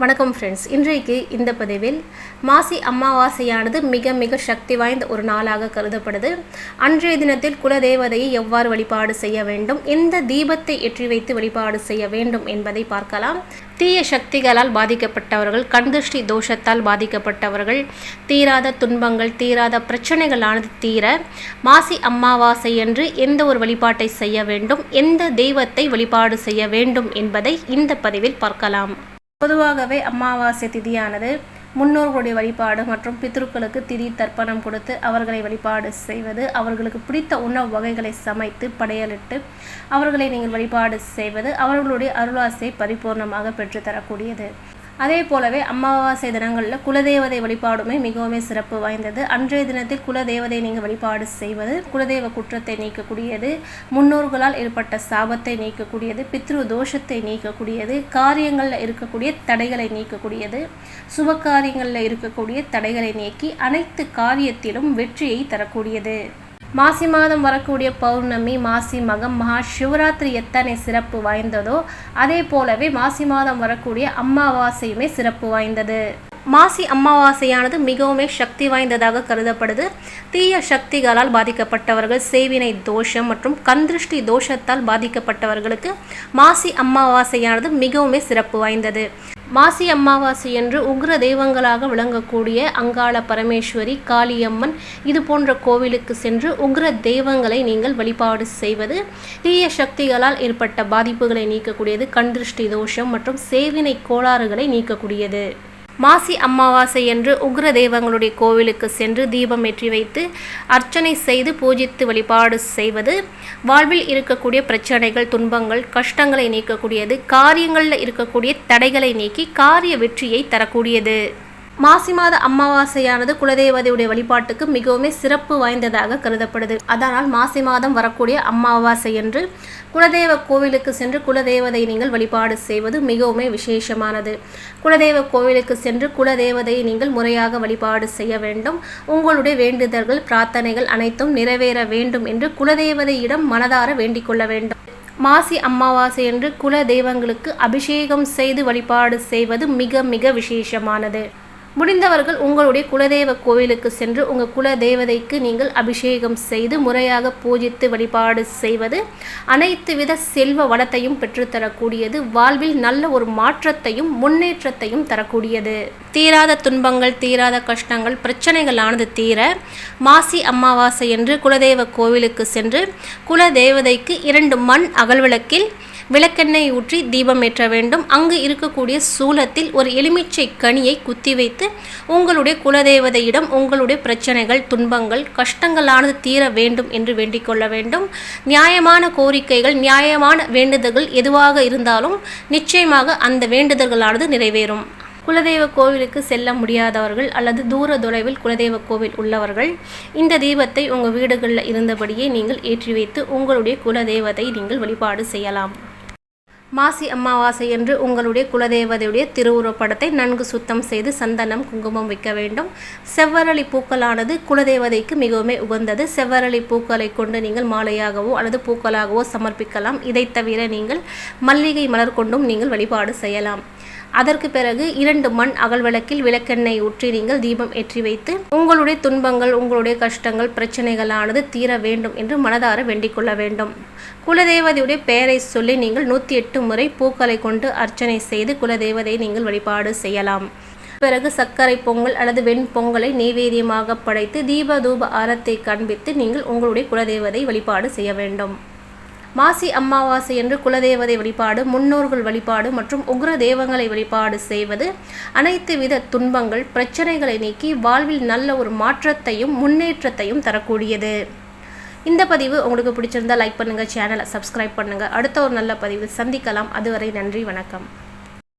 வணக்கம் ஃப்ரெண்ட்ஸ் இன்றைக்கு இந்த பதிவில் மாசி அமாவாசையானது மிக மிக சக்தி வாய்ந்த ஒரு நாளாக கருதப்படுது. அன்றைய தினத்தில் குலதேவதையை எவ்வாறு வழிபாடு செய்ய வேண்டும்? எந்த தீபத்தை ஏற்றி வைத்து வழிபாடு செய்ய வேண்டும் என்பதை பார்க்கலாம். தீய சக்திகளால் பாதிக்கப்பட்டவர்கள் கண்திருஷ்டி தோஷத்தால் பாதிக்கப்பட்டவர்கள் தீராத துன்பங்கள் தீராத பிரச்சனைகளானது தீர மாசி அமாவாசை என்று எந்த ஒரு வழிபாட்டை செய்ய வேண்டும்? எந்த தெய்வத்தை வழிபாடு செய்ய வேண்டும் என்பதை இந்த பதிவில் பார்க்கலாம். பொதுவாகவே அமாவாசை திதியானது முன்னோர்களுடைய வழிபாடு மற்றும் பித்ருக்களுக்கு திதி தர்ப்பணம் கொடுத்து அவர்களை வழிபாடு செய்வது அவர்களுக்கு பிடித்த உணவு வகைகளை சமைத்து படையலிட்டு அவர்களை நீங்கள் வழிபாடு செய்வது அவர்களுடைய அருளாசை பரிபூர்ணமாக பெற்றுத்தரக்கூடியது. அதே போலவே அமாவாசை தினங்களில் குலதெய்வதை வழிபாடுமே மிகவும் சிறப்பு வாய்ந்தது. அன்றைய தினத்தில் குலதேவதை நீங்கள் வழிபாடு செய்வது குலதெய்வ குற்றத்தை நீக்கக்கூடியது முன்னோர்களால் ஏற்பட்ட சாபத்தை நீக்கக்கூடியது பித்ரு தோஷத்தை நீக்கக்கூடியது காரியங்களில் இருக்கக்கூடிய தடைகளை நீக்கக்கூடியது சுப காரியங்களில் இருக்கக்கூடிய தடைகளை நீக்கி அனைத்து காரியத்திலும் வெற்றியை தரக்கூடியது. மாசி மாதம் வரக்கூடிய பௌர்ணமி மாசி மகம் மகா சிவராத்திரி எத்தனை சிறப்பு வாய்ந்ததோ அதே போலவே மாசி மாதம் வரக்கூடிய அமாவாசையுமே சிறப்பு வாய்ந்தது. மாசி அமாவாசையானது மிகவும் சக்தி வாய்ந்ததாக கருதப்படுது. தீய சக்திகளால் பாதிக்கப்பட்டவர்கள் சேவினை தோஷம் மற்றும் கந்திருஷ்டி தோஷத்தால் பாதிக்கப்பட்டவர்களுக்கு மாசி அமாவாசையானது மிகவும் சிறப்பு வாய்ந்தது. மாசி அமாவாசை என்று உக்ர தெய்வங்களாக விளங்கக்கூடிய அங்காள பரமேஸ்வரி காளியம்மன் இது போன்ற கோவிலுக்கு சென்று உக்ர தெய்வங்களை நீங்கள் வழிபாடு செய்வது தீய சக்திகளால் ஏற்பட்ட பாதிப்புகளை நீக்கக்கூடியது கண்திருஷ்டி தோஷம் மற்றும் சேவினை கோளாறுகளை நீக்கக்கூடியது. மாசி அமாவாசை என்று உக்ர தெய்வங்களுடைய கோவிலுக்கு சென்று தீபம் ஏற்றி வைத்து அர்ச்சனை செய்து பூஜித்து வழிபாடு செய்வது. வாழ்வில் இருக்கக்கூடிய பிரச்சனைகள் துன்பங்கள் கஷ்டங்களை நீக்கக்கூடியது காரியங்களில் இருக்கக்கூடிய தடைகளை நீக்கி காரிய வெற்றியை தரக்கூடியது. மாசி மாத அமாவாசையானது குலதெய்வதையுடைய வழிபாட்டுக்கு மிகவும் சிறப்பு வாய்ந்ததாக கருதப்படுது. அதனால் மாசி மாதம் வரக்கூடிய அமாவாசை என்று குலதெய்வ கோவிலுக்கு சென்று குலதெய்வதை நீங்கள் வழிபாடு செய்வது மிகவும் விசேஷமானது. குலதெய்வ கோவிலுக்கு சென்று குலதெய்வதையை நீங்கள் முறையாக வழிபாடு செய்ய வேண்டும். உங்களுடைய வேண்டுதல்கள் பிரார்த்தனைகள் அனைத்தும் நிறைவேற வேண்டும் என்று குலதெய்வதையிடம் மனதார வேண்டிக் கொள்ள வேண்டும். மாசி அமாவாசை என்று குல தெய்வங்களுக்கு அபிஷேகம் செய்து வழிபாடு செய்வது மிக மிக விசேஷமானது. முடிந்தவர்கள் உங்களுடைய குலதெய்வ கோவிலுக்கு சென்று உங்கள் குல தேவதைக்கு நீங்கள் அபிஷேகம் செய்து முறையாக பூஜித்து வழிபாடு செய்வது அனைத்து வித செல்வ வளத்தையும் பெற்றுத்தரக்கூடியது. வாழ்வில் நல்ல ஒரு மாற்றத்தையும் முன்னேற்றத்தையும் தரக்கூடியது. தீராத துன்பங்கள் தீராத கஷ்டங்கள் பிரச்சனைகளானது தீர மாசி அமாவாசை என்று குலதெய்வ கோவிலுக்கு சென்று குல தேவதைக்கு இரண்டு மண் அகல்விளக்கில் விளக்கெண்ணெய் ஊற்றி தீபம் ஏற்ற வேண்டும். அங்கு இருக்கக்கூடிய சூலத்தில் ஒரு எலுமிச்சை கனியை குத்தி வைத்து உங்களுடைய குலதெய்வதையிடம் உங்களுடைய பிரச்சனைகள் துன்பங்கள் கஷ்டங்களானது தீர வேண்டும் என்று வேண்டிக் கொள்ள வேண்டும். நியாயமான கோரிக்கைகள் நியாயமான வேண்டுதல்கள் எதுவாக இருந்தாலும் நிச்சயமாக அந்த வேண்டுதல்களானது நிறைவேறும். குலதெய்வ கோவிலுக்கு செல்ல முடியாதவர்கள் அல்லது தூர தொலைவில் குலதெய்வ கோவில் உள்ளவர்கள் இந்த தீபத்தை உங்கள் வீடுகளில் இருந்தபடியே நீங்கள் ஏற்றி வைத்து உங்களுடைய குலதெய்வத்தை நீங்கள் வழிபாடு செய்யலாம். மாசி அமாவாசை என்று உங்களுடைய குலதெய்வதையுடைய திருவுருவப்படத்தை நன்கு சுத்தம் செய்து சந்தனம் குங்குமம் வைக்க வேண்டும். செவ்வரளி பூக்களானது குலதெய்வதைக்கு மிகவும் உகந்தது. செவ்வரளி பூக்களை கொண்டு நீங்கள் மாலையாகவோ அல்லது பூக்களாகவோ சமர்ப்பிக்கலாம். இதை தவிர நீங்கள் மல்லிகை மலர் கொண்டும் நீங்கள் வழிபாடு செய்யலாம். அதற்கு பிறகு இரண்டு மண் அகல் விளக்கில் விளக்கெண்ணெய் ஊற்றி நீங்கள் தீபம் ஏற்றி வைத்து உங்களுடைய துன்பங்கள் உங்களுடைய கஷ்டங்கள் பிரச்சனைகளானது தீர வேண்டும் என்று மனதார வேண்டிக் கொள்ள வேண்டும். குலதெய்வதையுடைய பெயரை சொல்லி நீங்கள் நூற்றி எட்டு முறை பூக்களை கொண்டு அர்ச்சனை செய்து குலதெய்வதை நீங்கள் வழிபாடு செய்யலாம். பிறகு சர்க்கரை பொங்கல் அல்லது வெண்பொங்கலை நெய்வேதியமாக படைத்து தீப தூப ஆரத்தை காண்பித்து நீங்கள் உங்களுடைய குலதெய்வதை வழிபாடு செய்ய வேண்டும். மாசி அமாவாசை என்று குலதேவதை வழிபாடு முன்னோர்கள் வழிபாடு மற்றும் உக்ர தெய்வங்களை வழிபாடு செய்வது. அனைத்து வித துன்பங்கள் பிரச்சனைகளை நீக்கி வாழ்வில் நல்ல ஒரு மாற்றத்தையும் முன்னேற்றத்தையும் தரக்கூடியது. இந்த பதிவு உங்களுக்கு பிடிச்சிருந்தா லைக் பண்ணுங்கள் சேனலை சப்ஸ்கிரைப் பண்ணுங்கள் அடுத்த ஒரு நல்ல பதிவில் சந்திக்கலாம். அதுவரை நன்றி வணக்கம்.